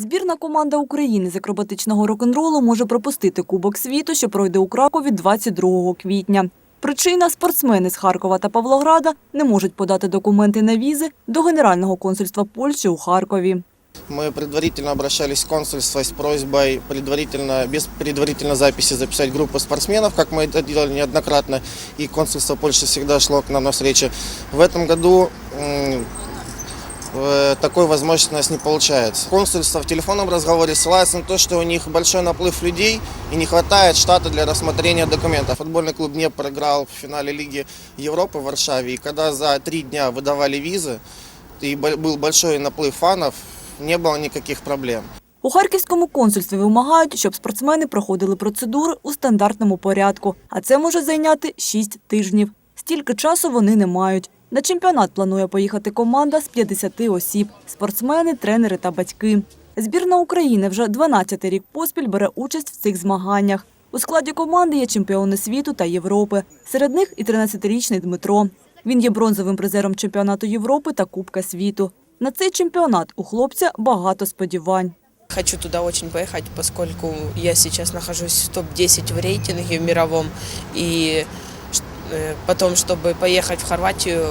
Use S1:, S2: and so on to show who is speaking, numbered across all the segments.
S1: Збірна команда України з акробатичного рок-н-ролу може пропустити Кубок світу, що пройде у Кракові 22 квітня. Причина – спортсмени з Харкова та Павлограда не можуть подати документи на візи до Генерального консульства Польщі у Харкові.
S2: Мы предварительно обращались в консульство с просьбой предварительно, без предварительной записи записать группу спортсменов, как мы это делали неоднократно, и консульство Польши всегда шло к нам навстречу. В этом году м, э, такой возможности у нас не получается. Консульство в телефонном разговоре ссылается на то, что у них большой наплыв людей и не хватает штата для рассмотрения документов. Футбольный клуб не проиграл в финале Лиги Европы в Варшаве, и когда за три дня выдавали визы, и бо- был большой наплыв фанов, не было никаких проблем.
S1: У Харківському консульстві вимагають, щоб спортсмени проходили процедури у стандартному порядку, а це може зайняти 6 тижнів. Стільки часу вони не мають. На чемпіонат планує поїхати команда з 50 осіб – спортсмени, тренери та батьки. Збірна України вже 12-й рік поспіль бере участь в цих змаганнях. У складі команди є чемпіони світу та Європи. Серед них і 13-річний Дмитро. Він є бронзовим призером чемпіонату Європи та Кубка світу. На цей чемпіонат у хлопця багато сподівань.
S3: Хочу туда очень поехать, поскольку я сейчас нахожусь в топ-10 в рейтинге мировом. И потом, чтобы поехать в Хорватию,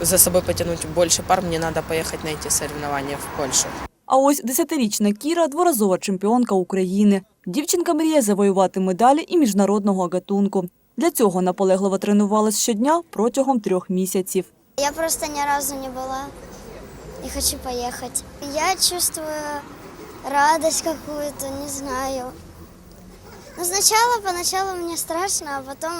S3: за собой потянуть больше пар, мне надо поехать на эти соревнования в Польшу.
S1: А ось десятирічна Кіра – дворазова чемпіонка України. Дівчинка мріє завоювати медалі і міжнародного гатунку. Для цього наполегливо тренувалась щодня протягом трьох місяців.
S4: Я просто ни разу не была и хочу поехать. Я чувствую радость какую-то, не знаю. Но сначала, поначалу мне страшно, а потом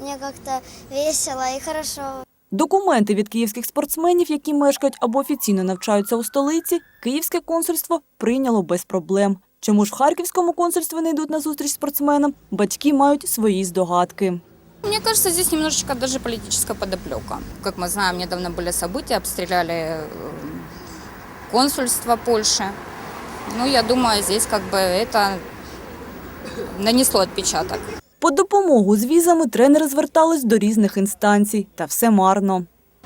S4: мне как-то весело и хорошо.
S1: Документи від київських спортсменів, які мешкають або офіційно навчаються у столиці, київське консульство прийняло без проблем. Чому ж в харківському консульстві не йдуть на зустріч спортсменам, батьки мають свої здогадки.
S5: Мне кажется, здесь немножечко даже политическая подоплека. Как мы знаем, недавно были события, обстреляли э, консульство Польши. Ну, я думаю, здесь как бы это нанесло отпечаток.
S1: По допомогу з візами тренери звертались до різних інстанцій, та все марно.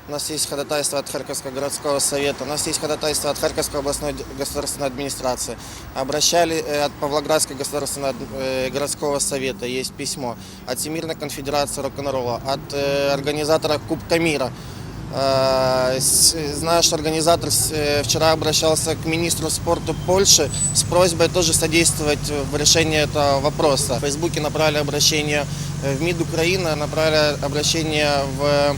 S2: У нас есть ходатайство от Харьковского городского совета, у нас есть ходатайство от Харьковской областной д- государственной администрации. Обращали э, от Павлоградского государственного э, городского совета, есть письмо. От Всемирной конфедерации рок-н-ролла, от э, организатора Кубка мира. Знаю, что организатор э, вчера обращался к министру спорта Польши с просьбой тоже содействовать в решении этого вопроса. В Фейсбуке направили обращение э, в МИД Украины, направили обращение в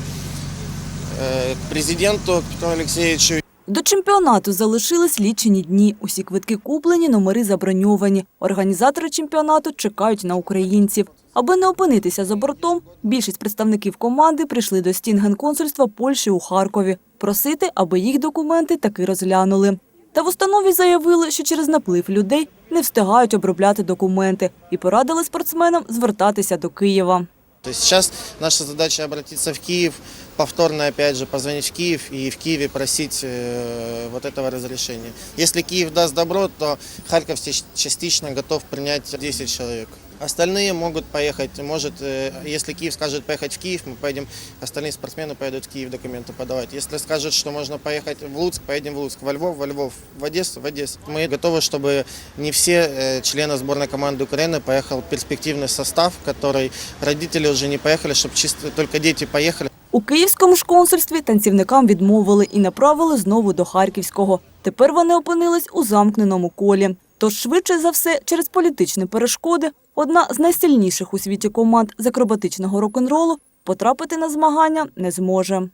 S2: э, к президенту Петру Алексеевичу.
S1: До чемпіонату залишились лічені дні. Усі квитки куплені, номери заброньовані. Організатори чемпіонату чекають на українців. Аби не опинитися за бортом, більшість представників команди прийшли до стін генконсульства Польщі у Харкові просити, аби їх документи таки розглянули. Та в установі заявили, що через наплив людей не встигають обробляти документи і порадили спортсменам звертатися до Києва.
S2: То есть сейчас наша задача обратиться в Киев, повторно опять же позвонить в Киев и в Киеве просить э, вот этого разрешения. Если Киев даст добро, то Харьков частично готов принять 10 человек. Остальные могут поехать, может, э, если Киев скажет поехать в Киев, мы поедем, остальные спортсмены поедут в Киев документы подавать. Если скажет, что можно поехать в Луцк, поедем в Луцк, во Львов, во Львов, в Одессу, в Одессу. Мы готовы, чтобы не все э, члены сборной команды Украины поехал перспективный состав, который родители уже не поехали, чтобы чисто только дети поехали.
S1: У київському ж консульстві танцівникам відмовили і направили знову до Харківського. Тепер вони опинились у замкненому колі. Тож швидше за все, через політичні перешкоди, одна з найсильніших у світі команд з акробатичного рок-н-ролу потрапити на змагання не зможе.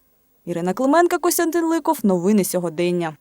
S1: Ірина Клименка, Костянтин Ликов. Новини сьогодення.